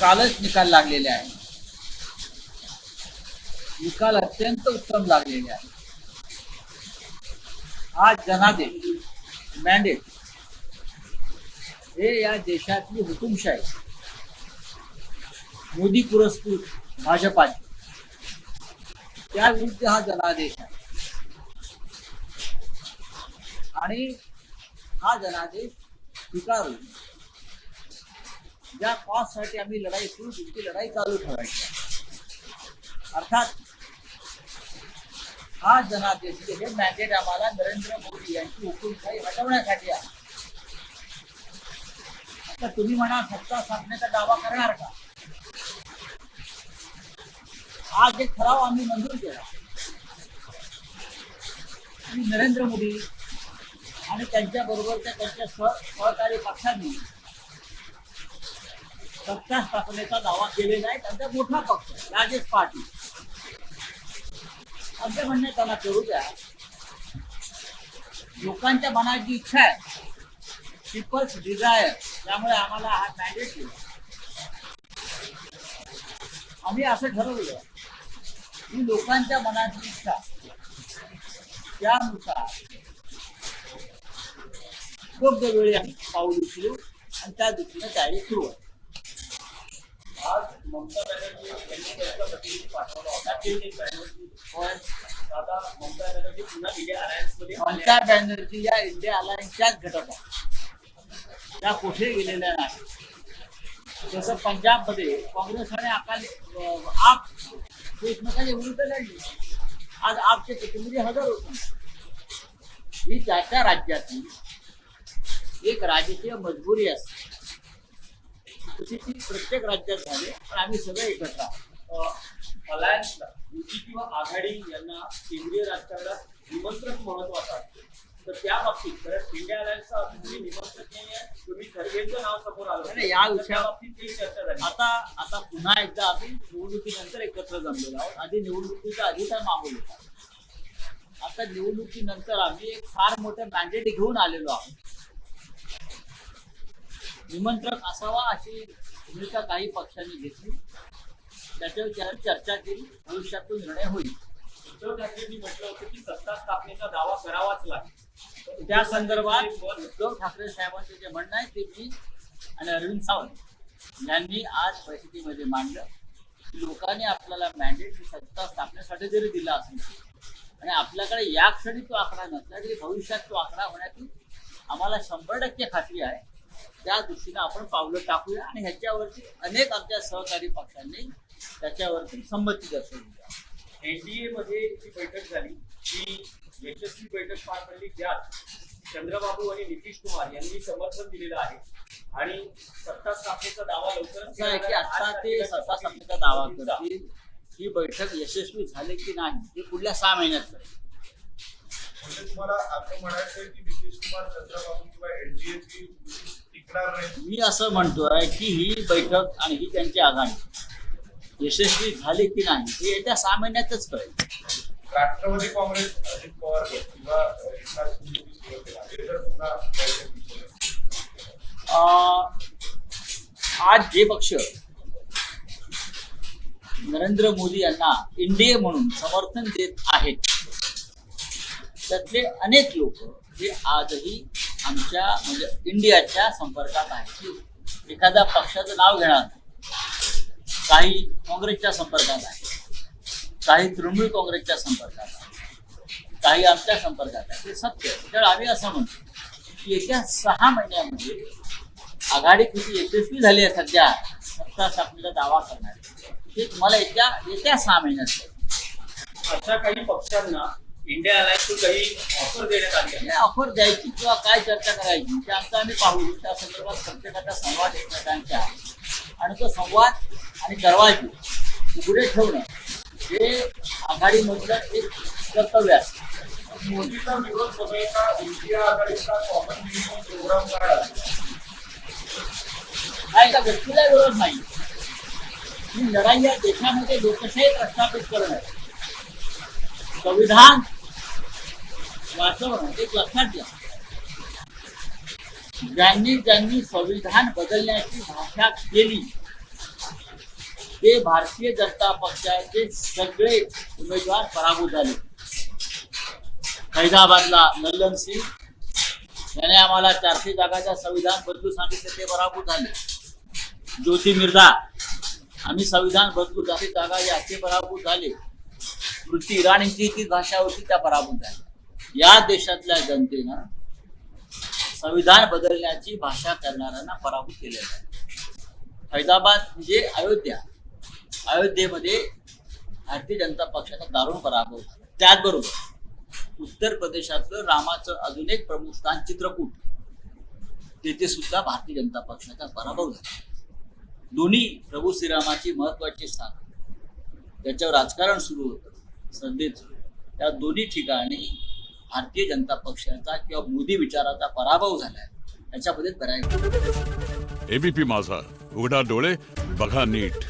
कालच निकाल लागलेले आहे. निकाल अत्यंत उत्तम लागलेले आहे. हा जनादेश मॅन्डेट हे या देशातली हुकुमशाही मोदी पुरस्कृत भाजपाची. त्याविरुद्ध हा जनादेश आहे. आणि हा जनादेश स्वीकारून ज्या कॉजसाठी आम्ही लढाई सुरू तुमची लढाई चालू ठेवायची अर्थात हा जनादेश हे मॅन्डेट आम्हाला नरेंद्र मोदी यांची हुकुमशाही हटवण्यासाठी आहे. आता तुम्ही म्हणा सत्ता स्थापनेचा दावा करणार का? आज एक ठराव आम्ही मंजूर केला. नरेंद्र मोदी आणि त्यांच्या बरोबरच्या त्यांच्या सह सहकारी पक्षांनी सत्ता स्थापनेचा दावा केलेला आहे त्यांचा मोठा पक्ष राजेश पाटील आमचे म्हणणे त्यांना करू द्या लोकांच्या मनात जी इच्छा आहे पीपल्स डिझायर त्यामुळे आम्हाला हा मॅन्डेट आम्ही असं ठरवलं की लोकांच्या मनाची इच्छा त्यानुसार योग्य वेळी आम्ही पाऊल उचलू आणि त्या दृष्टीने तयारी सुरू आहे. ममता बॅनर्जी यांनी प्रतिनिधी होता बॅनर्जी आता ममता बॅनर्जी पुन्हा बॅनर्जी या इंडिया अलायन्सच्याच घटक त्या कुठे गेलेल्या नाही जसं पंजाबमध्ये काँग्रेस आणि अकाली आप हे एकमेकांच्या विरुद्ध लढले. आज आपचे प्रतिनिधी हजर होते. ही त्या त्या एक राजकीय मजबुरी असते. तशी ती प्रत्येक राज्यात झाली पण आम्ही सगळे एकत्र आहोत. अलायन्सला युती किंवा आघाडी यांना केंद्रीय राजकारणात निमंत्रण महत्वाचं असते. तर त्या बाबतीत कारण इंडिया अलायन्सचा तुम्ही निमंत्रण नाही आहे. तुम्ही खरगेंचं नाव समोर आलं. या तर विषया- त्या बाबतीत काही चर्चा झाली आता आता पुन्हा एकदा आम्ही निवडणुकीनंतर एकत्र जमलेलो आहोत. आधी निवडणुकीचा अधिकार मागवले आता निवडणुकीनंतर आम्ही एक फार मोठं मॅन्डेट घेऊन आलेलो आहोत. निमंत्रक असावा अशी भूमिका काही पक्षांनी घेतली. त्याच्यावर चर्चा केली. भविष्यातून निर्णय होईल. उद्धव ठाकरेंनी म्हटलं होतं की सत्ता स्थापनेचा दावा करावाच लागेल. त्या संदर्भात उद्धव ठाकरे साहेबांचे जे म्हणणं आहे ते मी आणि अरविंद सावंत यांनी आज बैठकीमध्ये मांडलं. की लोकांनी आपल्याला मॅन्डेट सत्ता स्थापनेसाठी जरी दिला असेल आणि आपल्याकडे या क्षणी तो आकडा नसला तरी भविष्यात तो आकडा होण्याची आम्हाला शंभर टक्के खात्री आहे. त्या दृष्टीनं आपण पावलं टाकूया आणि ह्याच्यावरती अनेक आमच्या सहकारी पक्षांनी त्याच्यावरती संमती दर्शवली एनडीए मध्ये जी बैठक झाली ती यशस्वी बैठक पार पडली ज्यात चंद्रबाबू आणि नितीश कुमार यांनी समर्थन दिलेलं आहे आणि सत्ता स्थापनेचा दावा केला आता. ते सत्ता स्थापनेचा दावा. करतील ही बैठक यशस्वी झाली की नाही हे पुढल्या सहा महिन्यात म्हणजे तुम्हाला असं म्हणायचं आहे की नितीश कुमार चंद्रबाबू किंवा एनडीएची टिकणार नाही. मी असं म्हणतोय की ही बैठक आणि ही त्यांची आघाडी यशस्वी झाली की नाही हे येत्या सहा महिन्यातच कळेल. राष्ट्रवादी काँग्रेस अजित पवार किंवा एकनाथ शिंदे आज जे पक्ष नरेंद्र मोदी यांना इंडिया म्हणून समर्थन देत आहेत त्यातले अनेक लोक हे आजही आमच्या म्हणजे इंडियाच्या संपर्कात आहेत. एखाद्या पक्षाचं नाव घेणार काही काँग्रेसच्या संपर्कात आहे काही तृणमूल काँग्रेसच्या संपर्कात आहे काही आमच्या संपर्कात आहे ते सत्य तर आम्ही असं म्हणतो की येत्या सहा महिन्यामध्ये आघाडी किती यशस्वी झाली आहे सध्या सत्ता स्थापनेचा दावा करणार. ते तुम्हाला येत्या येत्या सहा महिन्यात अशा काही पक्षांना इंडिया अलायन्स काही ऑफर देण्यात आली आहे ऑफर द्यायची किंवा काय चर्चा करायची ते आमचं आम्ही पाहू. त्या संदर्भात प्रत्येकाचा संवाद एकमेकांचा आहे. आणि तो संवाद आणि दरवाजे उघडे ठेवणं हे आघाडीमधलं एक कर्तव्य असतं मोदीचा विरोध वगळता इंडिया आघाडीचा कॉमन मिनिमम प्रोग्राम काय आहे? हा एका व्यक्तीला विरोध नाही. ही लढाई या देशामध्ये लोकशाही प्रस्थापित करणं. संविधान वातावरण एक लक्षात घ्या ज्यांनी ज्यांनी संविधान बदलण्याची भाषा केली ते भारतीय जनता पक्षाचे सगळे उमेदवार पराभूत झाले. फैजाबादला लल्लन सिंग याने आम्हाला चारशे जागाच्या संविधान बदलू सांगितले ते पराभूत झाले. ज्योती मिर्झा आम्ही संविधान बदलू चारशे जागा याचे पराभूत झाले. स्मृती इराणींची ती भाषा होती त्या पराभूत झाली या देशातल्या जनतेनं संविधान बदलण्याची भाषा करणाऱ्यांना पराभूत केलेला आहे. हैदराबाद म्हणजे अयोध्या. अयोध्येमध्ये भारतीय जनता पक्षाचा दारुण पराभव झाला. त्याचबरोबर उत्तर प्रदेशातलं रामाचं अजून एक प्रमुख स्थान चित्रकूट. तेथे सुद्धा भारतीय जनता पक्षाचा पराभव झाला. दोन्ही प्रभू श्रीरामाची महत्वाची स्थान. त्याच्यावर राजकारण सुरू होतं. सध्याचं त्या दोन्ही ठिकाणी भारतीय जनता पक्षाचा किंवा मोदी विचाराचा पराभव झालाय. याच्यामध्ये पर्याय एबीपी माझा. उघडा डोळे बघा नीट.